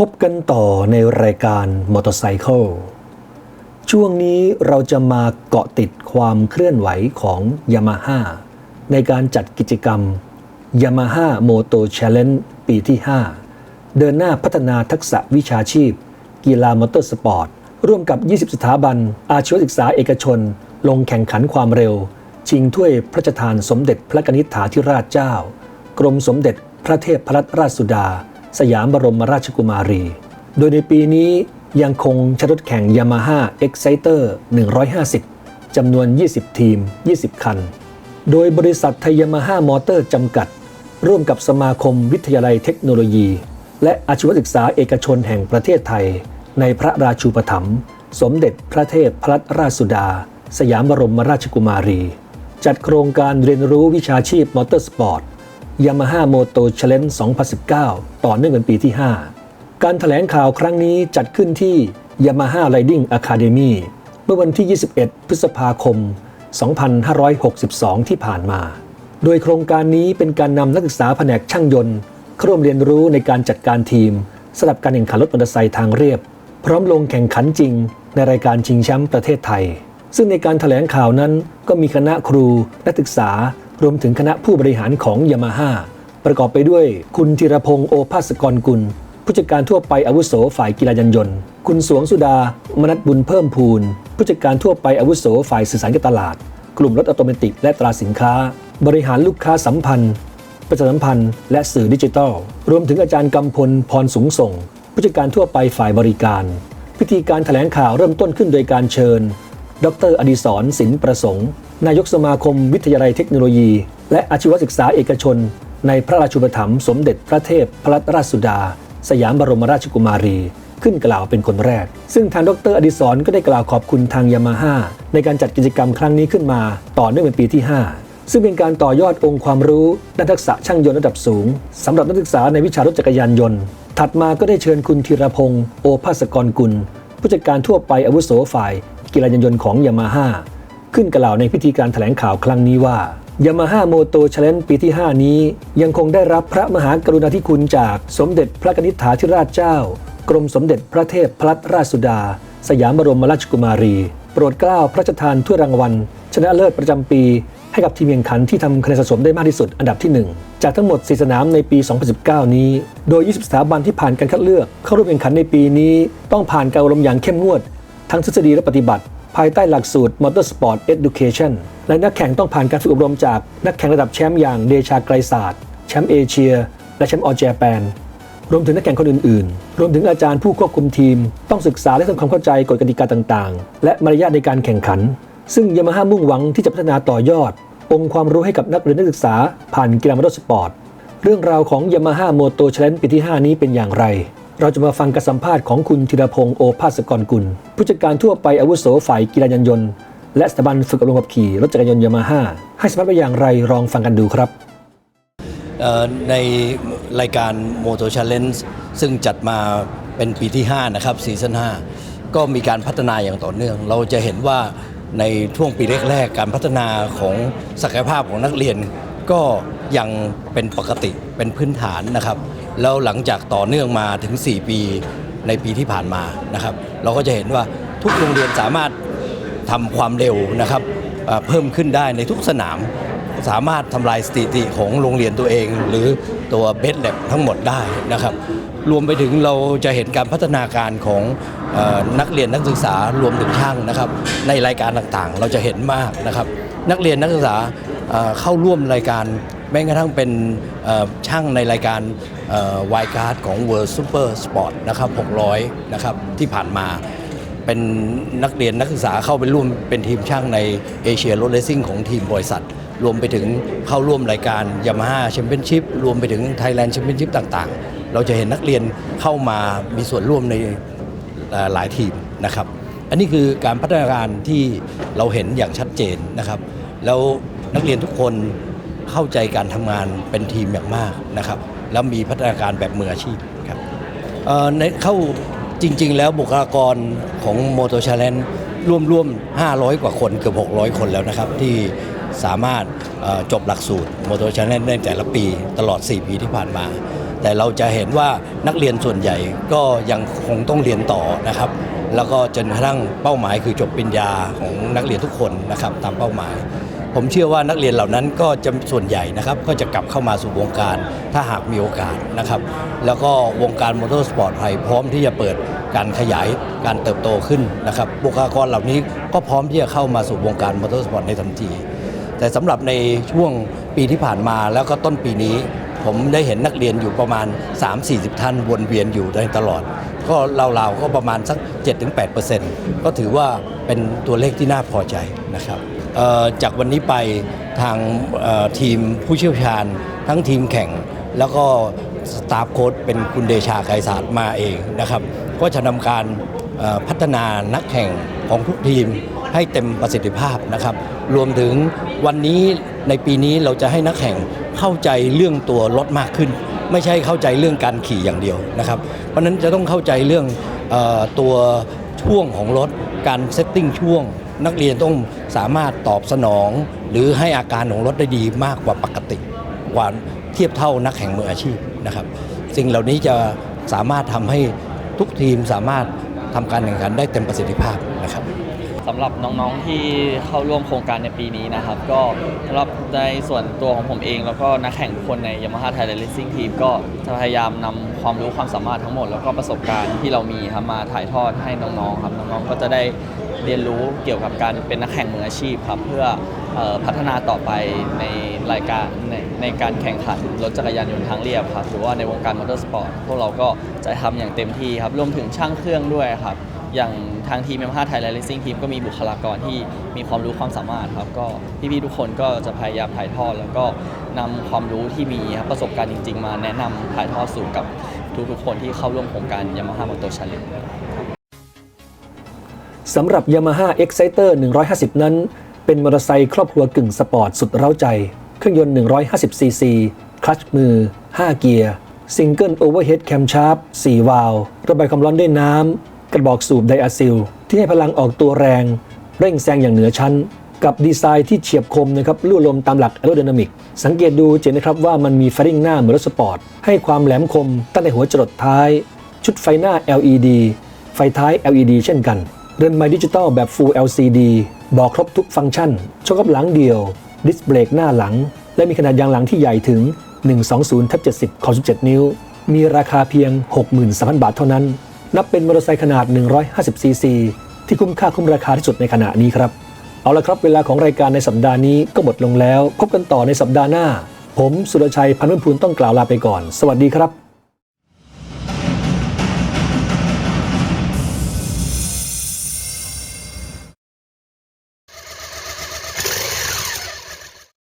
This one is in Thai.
พบกันต่อในรายการมอเตอร์ไซค์ช่วงนี้เราจะมาเกาะติดความเคลื่อนไหวของ Yamaha ในการจัดกิจกรรม Yamaha Moto Challenge ปีที่ 5 เดินหน้าพัฒนาทักษะวิชาชีพ กีฬามอเตอร์สปอร์ต ร่วมกับ 20 สถาบัน อาชีวศึกษาเอกชน ลงแข่งขันความเร็ว ชิงถ้วยพระราชทานสมเด็จพระกนิษฐาธิราชเจ้า กรมสมเด็จพระเทพรัตนราชสุดา สยามบรมราชกุมารี โดยในปีนี้ยังคงชรถแข่ง Yamaha Exciter 150 จำนวน 20 ทีม 20 คัน โดยบริษัทไทยยามาฮ่ามอเตอร์จำกัด ร่วมกับสมาคมวิทยาลัยเทคโนโลยี และอาชีวศึกษาเอกชนแห่งประเทศไทย ในพระราชูปถัมภ์สมเด็จพระเทพพรัตนราชสุดา สยามบรมราชกุมารี จัดโครงการเรียนรู้วิชาชีพมอเตอร์สปอร์ต Yamaha Moto Challenge 2019 ต่อเนื่องเป็นปีที่ 5 การถแถลงข่าวครั้งนี้จัดขึ้นที่ Yamaha Riding Academy เมื่อวันที่ 21 พฤษภาคม 2562 ที่ผ่านมา โดยโครงการนี้เป็นการนำนักศึกษาแผนกช่างยนต์เข้าร่วมเรียนรู้ในการจัดการทีมสำหรับการแข่งขันรถมอเตอร์ไซค์ทางเรียบ พร้อมลงแข่งขันจริง ในรายการชิงแชมป์ประเทศไทย ซึ่งในการถแถลงข่าวนั้นก็มีคณะครูนักศึกษา รวมถึงคณะผู้บริหารของยามาฮ่าประกอบไปด้วยคุณธีรพงศ์โอภาสกรกุล ผู้จัดการทั่วไปอาวุโสฝ่ายกีฬายานยนต์ คุณสวงสุดามนัทบุญเพิ่มพูน ผู้จัดการทั่วไปอาวุโสฝ่ายสื่อสารการตลาด กลุ่มรถออโตเมติและตราสินค้า บริหารลูกค้าสัมพันธ์ ประชาสัมพันธ์และสื่อดิจิทัล รวมถึงอาจารย์กำพลพรสูงส่ง ผู้จัดการทั่วไปฝ่ายบริการ พิธีการถแถลงข่าวเริ่มต้นขึ้นโดยการเชิญ ดร อดิศรสินประสงค์ นายกสมาคมวิทยาลัยเทคโนโลยี และอาชีวศึกษาเอกชน ในพระราชูปถัมภ์สมเด็จพระเทพพรัตนราชสุดา สยามบรมราชกุมารี ขึ้นกล่าวเป็นคนแรก ซึ่งทางดรอดิศรก็ได้กล่าวขอบคุณทางยามาฮ่าในการจัดกิจกรรมครั้งนี้ขึ้นมา ต่อเนื่องเป็นปีที่ 5 ซึ่งเป็นการต่อยอดองค์ความรู้ด้านทักษะช่างยนต์ระดับสูงสำหรับนักศึกษาในวิชารถจักรยานยนต์ ถัดมาก็ได้เชิญคุณธีรพงศ์โอภาสกรกุลผู้จัดการทั่วไปอาวุโสฝ่ายกีฬายานยนต์ของยามาฮ่า ขึ้นกล่าวในพิธีการแถลงข่าวครั้งนี้ว่ายามาฮ่าโมโตชเลนปีที่ 5 นี้ ยังคงได้รับพระมหากรุณาธิคุณจากสมเด็จพระนิษฐาธิราชเจ้า กรมสมเด็จพระเทพพรัตนราชสุดา สยามบรมราชกุมารี โปรดเกล้าพระราชทานถ้วยรางวัล ชนะเลิศประจำปี ให้กับทีมแข่งขันที่ทำคะแนนสะสมได้มากที่สุดอันดับที่ 1 จากทั้งหมด 4 สนามในปี 2019 นี้ โดย 20 สถาบันที่ผ่านการคัดเลือกเข้าร่วมแข่งขันในปีนี้ ต้องผ่านการอบรมอย่างเข้มงวด ทั้งทฤษฎีและปฏิบัติ ภายใต้หลักสูตร Motorsport Education และนักแข่งต้องผ่านการฝึกอบรมจากนักแข่งระดับแชมป์อย่างเดชาไกรศาสตร์แชมป์เอเชีย และแชมป์ออเจแปนรวมถึงนักแข่งคนอื่นๆ รวมถึงอาจารย์ผู้ควบคุมทีม ต้องศึกษาและทำความเข้าใจกฎกติกาต่างๆ และมารยาทในการแข่งขัน ซึ่งยามาฮ่ามุ่งหวังที่จะพัฒนาต่อยอด องค์ความรู้ให้กับนักเรียนนักศึกษา ผ่านกีฬามอเตอร์สปอร์ต เรื่องราวของยามาฮ่าโมโตชเลนปีที่ 5 นี้เป็นอย่างไร เราจะมาฟังการสัมภาษณ์ของคุณธีรพงศ์โอภาสกรกุล ผู้จัดการทั่วไปอาวุโสฝ่ายกีฬายานยนต์ และสถาบันฝึกอบรมขับขี่รถจักรยานยนต์ยามาฮ่าให้สัมภาษณ์ไปอย่างไรลองฟังกันดูครับ ในรายการ Moto Challenge ซึ่งจัดมาเป็นปีที่ 5 นะครับซีซั่น5ก็มีการพัฒนาอย่างต่อเนื่อง เราจะเห็นว่าในช่วงปีแรกๆ การพัฒนาของศักยภาพของนักเรียน ก็ยังเป็นปกติเป็นพื้นฐานนะครับ แล้วหลังจากต่อเนื่องมาถึง 4 ปีในปีที่ผ่านมานะครับ เราก็จะเห็นว่าทุกโรงเรียนสามารถทำความเร็วนะครับเพิ่มขึ้นได้ในทุกสนาม สามารถทำลายสถิติของโรงเรียนตัวเอง หรือตัวเบสแลบทั้งหมดได้นะครับ รวมไปถึงเราจะเห็นการพัฒนาการของนักเรียนนักศึกษารวมถึงช่างนะครับ ในรายการต่างๆ เราจะเห็นมากนะครับ นักเรียนนักศึกษาเข้าร่วมรายการแม้กระทั่งเป็นช่างในรายการ วายการ์ดของ World Super Sport นะครับ 600 นะครับ ที่ผ่านมาเป็นนักเรียนนักศึกษาเข้าไปร่วมเป็นทีมช่างในเอเชียรถเลสซิ่งของทีมบริษัท รวมไปถึงเข้าร่วมรายการยามาฮ่าแชมเปี้ยนชิพรวมไปถึงไทยแลนด์แชมเปี้ยนชิพต่างๆ เราจะเห็นนักเรียนเข้ามามีส่วนร่วมในหลายทีมนะครับ อันนี้คือการพัฒนาการที่เราเห็นอย่างชัดเจนนะครับ แล้วนักเรียนทุกคนเข้าใจการทำงานเป็นทีมอย่างมากนะครับ แล้วมีพัฒนาการแบบมืออาชีพครับเอ่อในเข้าจริง ๆ แล้วบุคลากรของโมโตช l เลนร่วมร่วม500 กว่าคนเกือบ 600 คนแล้วนะครับ ที่สามารถจบหลักสูตรโมโตช l เลนในแต่ละปีตลอด 4 ปีที่ผ่านมา แต่เราจะเห็นว่านักเรียนส่วนใหญ่ก็ยังคงต้องเรียนต่อนะครับ แล้วก็จนกระทั่งเป้าหมายคือจบปริญญาของนักเรียนทุกคนนะครับตามเป้าหมาย ผมเชื่อว่านักเรียนเหล่านั้นก็จะส่วนใหญ่นะครับ ก็จะกลับเข้ามาสู่วงการถ้าหากมีโอกาสนะครับ แล้วก็วงการมอเตอร์สปอร์ตไทยพร้อมที่จะเปิดการขยายการเติบโตขึ้นนะครับบุคลากรเหล่านี้ก็พร้อมที่จะเข้ามาสู่วงการมอเตอร์สปอร์ตในทันที แต่สำหรับในช่วงปีที่ผ่านมาแล้วก็ต้นปีนี้ ผมได้เห็นนักเรียนอยู่ประมาณ 3-40 ท่านวนเวียนอยู่ได้ตลอด ก็ราวๆก็ประมาณสัก 7-8%ก็ถือว่าเป็นตัวเลขที่น่าพอใจนะครับ จากวันนี้ไปทางทีมผู้เชี่ยวชาญ ทั้งทีมแข่ง แล้วก็สตาฟโค้ดเป็นคุณเดชาไกรศาสตร์มาเองนะครับ ก็จะนำการพัฒนานักแข่งของทุกทีมให้เต็มประสิทธิภาพนะครับ รวมถึงวันนี้ในปีนี้เราจะให้นักแข่งเข้าใจเรื่องตัวรถมากขึ้น ไม่ใช่เข้าใจเรื่องการขี่อย่างเดียวนะครับ เพราะนั้นจะต้องเข้าใจเรื่องอตัวช่วงของรถการเซตติ้งช่วง นักเรียนต้องสามารถตอบสนอง หรือให้อาการของรถได้ดีมากกว่าปกติกว่าเทียบเท่านักแข่งมืออาชีพนะครับสิ่งเหล่านี้จะสามารถทำให้ทุกทีมสามารถทำการแข่งขันได้เต็มประสิทธิภาพนะครับสำหรับน้องๆที่เข้าร่วมโครงการในปีนี้นะครับ ก็สำหรับในส่วนตัวของผมเอง แล้วก็นักแข่งทุกคนใน Yamaha Thailand Racing Team ก็จะพยายามนำความรู้ความสามารถทั้งหมด แล้วก็ประสบการณ์ที่เรามีครับมาถ่ายทอดให้น้องๆครับน้องๆก็จะได้ เรียนรู้เกี่ยวกับการเป็นนักแข่งมืออาชีพครับเพื่อพัฒนาต่อไปในรายการในในการแข่งขันรถจักรยานยนต์ทางเรียบครับหรือว่าในวงการมอเตอร์สปอร์ตพวกเราก็จะทำอย่างเต็มที่ครับรวมถึงช่างเครื่องด้วยครับอย่างทางทีม Yamaha Thailand Racing Team ก็มีบุคลากรที่มีความรู้ความสามารถครับก็พี่ๆทุกคนก็จะพยายามถ่ายทอด แล้วก็นำความรู้ที่มีครับประสบการณ์จริง ๆ มาแนะนำถ่ายทอดสู่กับทุกๆคนที่เข้าร่วมโครงการ Yamaha Motor Challenge สำหรับ Yamaha Exciter 150 นั้น เป็นมอเตอร์ไซค์ครอบครัวกึ่งสปอร์ตสุดเร้าใจ เครื่องยนต์ 150 ซีซี คลัตช์มือ 5 เกียร์ ซิงเกิลโอเวอร์เฮดแคมชาร์ป4วาล์วระบายความร้อนด้วยน้ำ กระบอกสูบไดอะซิล ที่ให้พลังออกตัวแรง เร่งแซงอย่างเหนือชั้น กับดีไซน์ที่เฉียบคมนะครับลู่ลมตามหลัก a e r o d y n a m i c สังเกตดูเห็นนะครับว่ามันมีไฟริงหน้าเหมือนรถสปอร์ต ให้ความแหลมคมตั้งแต่หัวจรดท้าย ชุดไฟหน้า LED ไฟท้าย LED เช่นกัน เรือนไม้ดิจิตอลแบบ Full LCD บอกครบทุกฟังก์ชันโชคกับหลังเดียว ดิสเบรกหน้าหลัง และมีขนาดยางหลังที่ใหญ่ถึง 120ทับ70ขอบ17 นิ้ว มีราคาเพียง 63,000 บาทเท่านั้น นับเป็นมอเตอร์ไซค์ขนาด 150 ซีซี ที่คุ้มค่าคุ้มราคาที่สุดในขณะนี้ครับ เอาละครับเวลาของรายการในสัปดาห์นี้ก็หมดลงแล้ว พบกันต่อในสัปดาห์หน้า ผมสุรชัยพันธุ์พูนต้องกล่าวลาไปก่อน สวัสดีครับ